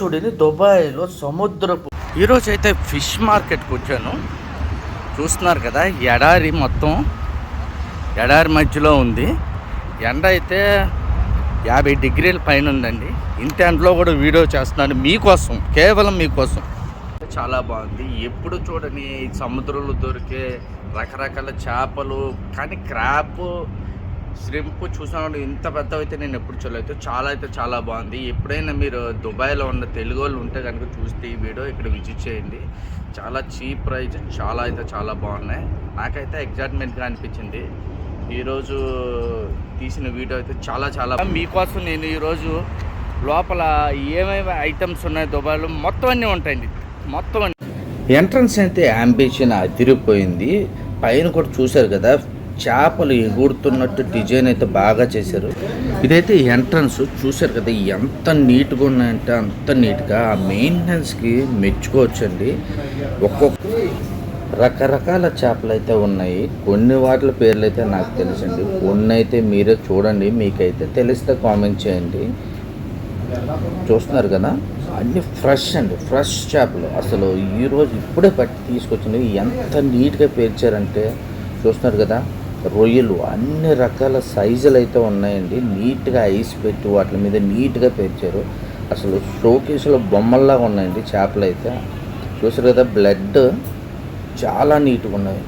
చూడండి దుబాయ్లో సముద్రపు ఈరోజు అయితే ఫిష్ మార్కెట్కి వచ్చాను. చూస్తున్నారు కదా ఎడారి మొత్తం. ఎడారి మధ్యలో ఉంది. ఎండ అయితే యాభై డిగ్రీల పైన ఉందండి. ఇంత ఎండలో కూడా వీడియో చేస్తున్నాను మీకోసం కేవలం మీకోసం. చాలా బాగుంది. ఎప్పుడు చూడని సముద్రంలో దొరికే రకరకాల చేపలు కానీ క్రాప్ శ్రింపు చూసినప్పుడు ఇంత పెద్దవి అయితే నేను ఎప్పుడు చూడలేదు. చాలా అయితే చాలా బాగుంది. ఎప్పుడైనా మీరు దుబాయ్లో ఉన్న తెలుగు వాళ్ళు ఉంటే కనుక చూస్తే ఈ వీడియో ఇక్కడ విజిట్ చేయండి. చాలా చీప్ ప్రైస్ చాలా అయితే చాలా బాగున్నాయి. నాకైతే ఎగ్జైట్మెంట్గా అనిపించింది. ఈరోజు తీసిన వీడియో అయితే చాలా చాలా మీకోసం నేను ఈరోజు లోపల ఏమేమి ఐటమ్స్ ఉన్నాయి దుబాయ్లో మొత్తం అన్నీ ఉంటాయండి. మొత్తం అన్ని. ఎంట్రన్స్ అయితే అంబిషన్ అదిరిపోయింది. పైన కూడా చూశారు కదా చేపలు ఎగురుతున్నట్టు డిజైన్ అయితే బాగా చేశారు. ఇదైతే ఎంట్రన్స్ చూశారు కదా ఎంత నీట్గా ఉన్నాయంటే అంత నీట్గా ఆ మెయింటెనెన్స్కి మెచ్చుకోవచ్చండి. ఒక్కొక్క రకరకాల చేపలు అయితే ఉన్నాయి. కొన్ని వాటి పేర్లు అయితే నాకు తెలుసండి. కొన్ని అయితే మీరే చూడండి మీకైతే తెలిస్తే కామెంట్ చేయండి. చూస్తున్నారు కదా అన్ని ఫ్రెష్ అండి ఫ్రెష్ చేపలు. అసలు ఈరోజు ఇప్పుడే పట్టి తీసుకొచ్చింది. ఎంత నీట్గా పేర్చారంటే చూస్తున్నారు కదా రొయ్యలు అన్ని రకాల సైజులు అయితే ఉన్నాయండి. నీట్గా ఐస్ పెట్టి వాటి మీద నీట్గా పెంచారు అసలు షోకేసులో బొమ్మల్లాగా ఉన్నాయండి చేపలు అయితే చూసారు కదా బ్లడ్ చాలా నీట్గా ఉన్నాయి.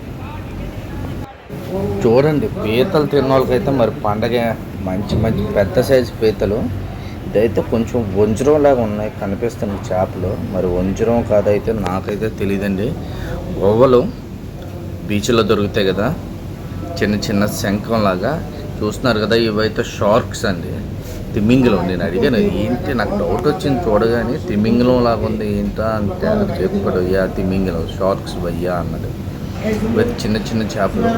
చూడండి పీతలు తిన్న వాళ్ళకైతే మరి పండగ మంచి మంచి పెద్ద సైజు పీతలు. ఇదైతే కొంచెం వంజరం లాగా ఉన్నాయి కనిపిస్తుంది చేపలు. మరి వంజరం కాదైతే నాకైతే తెలియదండి గొవ్వలు బీచ్లో దొరుకుతాయి కదా. చిన్న చిన్న శంఖం లాగా చూస్తున్నారు కదా ఇవైతే షార్క్స్ అండి. తిమింగలం నేను అడిగాను ఏంటి? నాకు డౌట్ వచ్చింది చూడగానే తిమింగలం లాగా ఉంది. ఏంటా? అంటే చెప్పాడు అయ్యా తిమింగలం షార్క్స్ వయ్యా అన్నాడు. ఇవైతే చిన్న చిన్న చేపలు.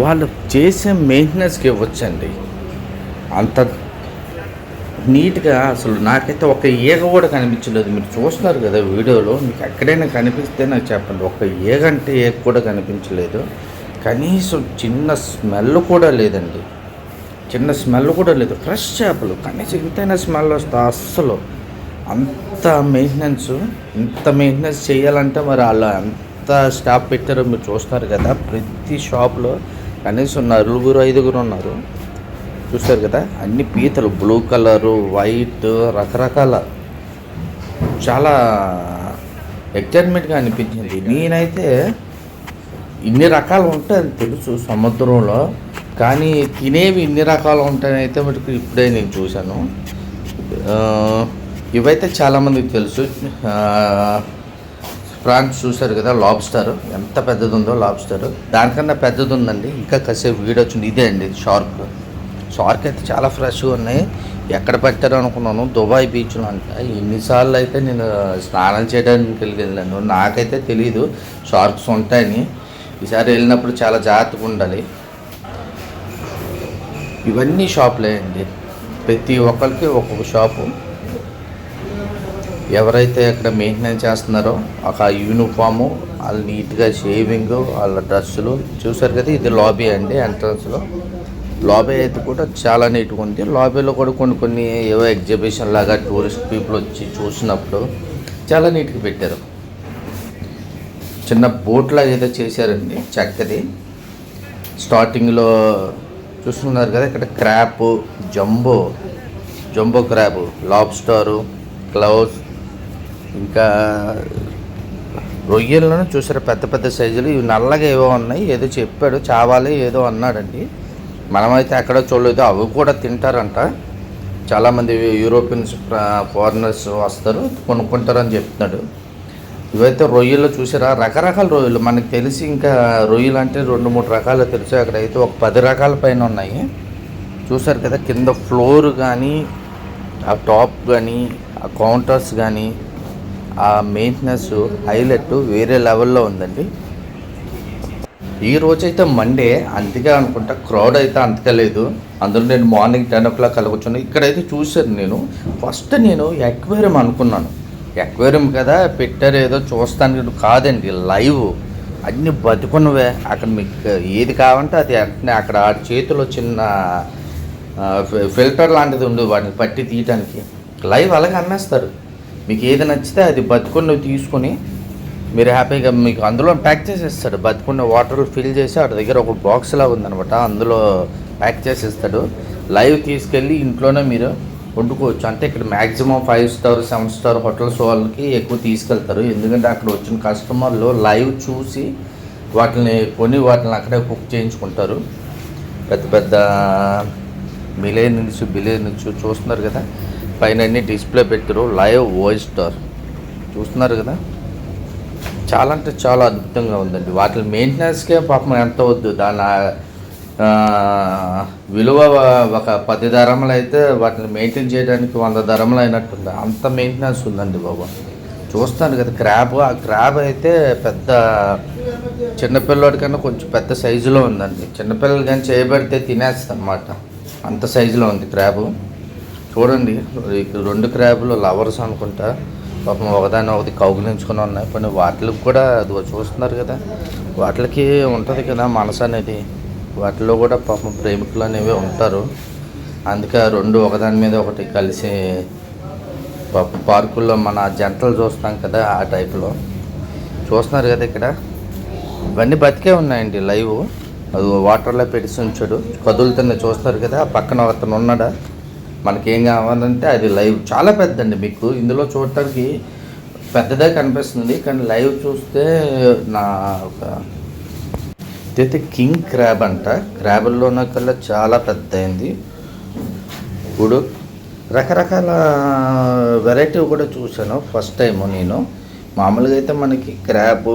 వాళ్ళు చేసే మెయింటెనెన్స్కి ఇవ్వచ్చండి. అంత నీట్గా అసలు నాకైతే ఒక ఈగ కూడా కనిపించలేదు. మీరు చూస్తున్నారు కదా వీడియోలో మీకు ఎక్కడైనా కనిపిస్తే నాకు చెప్పండి. ఒక ఈగ అంటే ఈగ కూడా కనిపించలేదు. కనీసం చిన్న స్మెల్ కూడా లేదండి. చిన్న స్మెల్ కూడా లేదు. ఫ్రెష్ చేపలు. కనీసం ఇంతైనా స్మెల్ వస్తా అస్సలు అంత మెయింటెనెన్స్ ఇంత మెయింటెనెన్స్ చేయాలంటే మరి వాళ్ళు ఎంత స్టాఫ్ పెట్టారో మీరు చూస్తున్నారు కదా. ప్రతి షాప్లో కనీసం నలుగురు ఐదుగురు ఉన్నారు. చూస్తారు కదా అన్ని పీతలు బ్లూ కలరు వైట్ రకరకాల. చాలా ఎక్సైట్మెంట్గా అనిపించింది. నేనైతే ఇన్ని రకాలు ఉంటాయని తెలుసు సముద్రంలో కానీ తినేవి ఇన్ని రకాలు ఉంటాయని అయితే మటుకు ఇప్పుడే నేను చూశాను. ఇవైతే చాలామందికి తెలుసు. ప్రాన్స్ ఫ్రాన్స్ చూశారు కదా లాబ్స్టర్ ఎంత పెద్దది ఉందో లాబ్స్టర్ దానికన్నా పెద్దది ఉందండి ఇంకా కాసేపు వీడియో వచ్చింది. ఇదే అండి షార్ప్ షార్క్ అయితే చాలా ఫ్రెష్గా ఉన్నాయి. ఎక్కడ పెట్టారు అనుకున్నాను. దుబాయ్ బీచ్లో అంట. ఎన్నిసార్లు అయితే నేను స్నానం చేయడానికి వెళ్ళాను నాకైతే తెలియదు షార్క్స్ ఉంటాయని. ఈసారి వెళ్ళినప్పుడు చాలా జాగ్రత్తగా ఉండాలి. ఇవన్నీ షాపులే అండి. ప్రతి ఒక్కరికి ఒక్కొక్క షాపు. ఎవరైతే అక్కడ మెయింటెనెన్స్ చేస్తున్నారో ఒక యూనిఫాము వాళ్ళు నీట్గా షేవింగ్ వాళ్ళ డ్రెస్సులు. చూసారు కదా ఇది లాబీ అండి ఎంట్రన్స్లో లాబీ అయితే కూడా చాలా నీట్గా ఉంది. లోబేలో కూడా కొన్ని కొన్ని ఏవో ఎగ్జిబిషన్ లాగా టూరిస్ట్ పీపుల్ వచ్చి చూసినప్పుడు చాలా నీట్గా పెట్టారు. చిన్న బోట్ లాగా ఏదో చేశారండి చెక్కది. స్టార్టింగ్లో చూస్తున్నారు కదా ఇక్కడ crab jumbo jumbo crab lobster claws ఇంకా రొయ్యలను చూసారు పెద్ద పెద్ద సైజులు ఇవి నల్లగా ఏవో ఉన్నాయి ఏదో చెప్పాడు చావాలి ఏదో అన్నాడండి. మనమైతే ఎక్కడో చూడలేదు. అవి కూడా తింటారంట. చాలామంది యూరోపియన్స్ ఫారినర్స్ వస్తారు కొనుక్కుంటారని చెప్తున్నాడు. ఇవైతే రొయ్యలు చూసారా? రకరకాల రొయ్యలు. మనకు తెలిసి ఇంకా రొయ్యలు అంటే రెండు మూడు రకాలు తెలుసు. అక్కడైతే ఒక పది రకాల పైన ఉన్నాయి. చూసారు కదా కింద ఫ్లోర్ కానీ ఆ టాప్ కానీ ఆ కౌంటర్స్ కానీ ఆ మెయింటెనెన్స్ హైలైట్ వేరే లెవెల్లో ఉందండి. ఈ రోజైతే మండే అందుకే అనుకుంటా క్రౌడ్ అయితే అంతగా లేదు. అందులో నేను మార్నింగ్ టెన్ ఓ క్లాక్ అలా కూర్చున్నాను ఇక్కడైతే చూశాను నేను. ఫస్ట్ నేను ఎక్వేరియం అనుకున్నాను. ఎక్వేరియం కదా పెట్టారు ఏదో చూస్తానికి కాదండి లైవ్ అన్ని బతుకున్నవే. అక్కడ మీకు ఏది కావంటే అది వెంటనే అక్కడ ఆ చేతిలో చిన్న ఫిల్టర్ లాంటిది ఉంది వాటిని పట్టి తీయటానికి. లైవ్ అలాగే అమ్మేస్తారు. మీకు ఏది నచ్చితే అది బతుకున్నవి తీసుకొని మీరు హ్యాపీగా మీకు అందులో ప్యాక్ చేసేస్తాడు. బతుకున్న వాటర్ ఫిల్ చేసి అటు దగ్గర ఒక బాక్స్ లాగా ఉందనమాట అందులో ప్యాక్ చేసేస్తాడు. లైవ్ తీసుకెళ్ళి ఇంట్లోనే మీరు వండుకోవచ్చు. అంటే ఇక్కడ maximum five star seven star hotels వాళ్ళకి ఎక్కువ తీసుకెళ్తారు. ఎందుకంటే అక్కడ వచ్చిన కస్టమర్లు లైవ్ చూసి వాటిని కొని వాటిని అక్కడే కుక్ చేయించుకుంటారు. పెద్ద పెద్ద మిలేనియన్స్ బిలియన్స్ చూస్తున్నారు కదా. పైన అన్ని డిస్ప్లే పెట్టారు. లైవ్ వాయిస్ స్టార్. చూస్తున్నారు కదా? చాలా అంటే చాలా అద్భుతంగా ఉందండి. వాటి మెయింటెనెన్స్కే పాపం ఎంత వద్దు. దాని విలువ ఒక పది ధరములు అయితే వాటిని మెయింటైన్ చేయడానికి వంద ధరములు అయినట్టుంది అంత మెయింటెనెన్స్ ఉందండి బాబు. చూస్తాను కదా క్రాబ్ ఆ క్రాబ్ అయితే పెద్ద చిన్నపిల్లడి కన్నా కొంచెం పెద్ద సైజులో ఉందండి. చిన్నపిల్లలు కానీ చేయబడితే తినేస్తుంది అన్నమాట అంత సైజులో ఉంది క్రాబు చూడండి రెండు క్రాబులు లవర్స్ అనుకుంటా. పాపం ఒకదాన్ని ఒకటి కౌగిలించుకుని ఉన్నాయి కొన్ని వాటికి కూడా అది చూస్తున్నారు కదా. వాటికి ఉంటుంది కదా మనసు అనేది. వాటిలో కూడా పాపం ప్రేమికులు అనేవి ఉంటారు. అందుకే రెండు ఒకదాని మీద ఒకటి కలిసి పాపం పార్కుల్లో మన జంటలు చూస్తాం కదా ఆ టైప్లో. చూస్తున్నారు కదా ఇక్కడ. ఇవన్నీ బతికే ఉన్నాయండి లైవ్. అది వాటర్లో పెట్టి ఉంచాడు కదులుతున్న చూస్తారు కదా. ఆ పక్కన అతను ఉన్నాడా? మనకేం కావాలంటే అది లైవ్. చాలా పెద్దండి మీకు. ఇందులో చూడటానికి పెద్దదే కనిపిస్తుంది. కానీ లైవ్ చూస్తే నా ఒక ఇదైతే కింగ్ క్రాబ్ అంట. క్రాబుల్లోన కల్లా చాలా పెద్ద అయింది ఇప్పుడు రకరకాల వెరైటీ కూడా చూశాను ఫస్ట్ టైం నేను. మామూలుగా అయితే మనకి క్రాబ్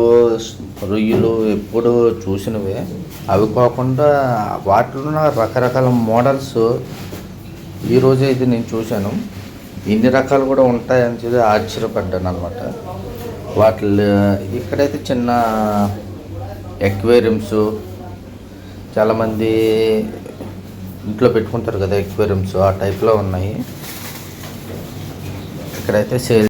రొయ్యలు ఎప్పుడు చూసినవే. అవి కాకుండా వాటిలో రకరకాల మోడల్స్ ఈరోజు అయితే నేను చూశాను. ఇన్ని రకాలు కూడా ఉంటాయని చెప్పి ఆశ్చర్యపడ్డాను అనమాట వాటిలో ఇక్కడైతే చిన్న ఎక్వేరియంస్ చాలామంది ఇంట్లో పెట్టుకుంటారు కదా ఎక్వేరియంస్ ఆ టైప్లో ఉన్నాయి. ఇక్కడైతే సేల్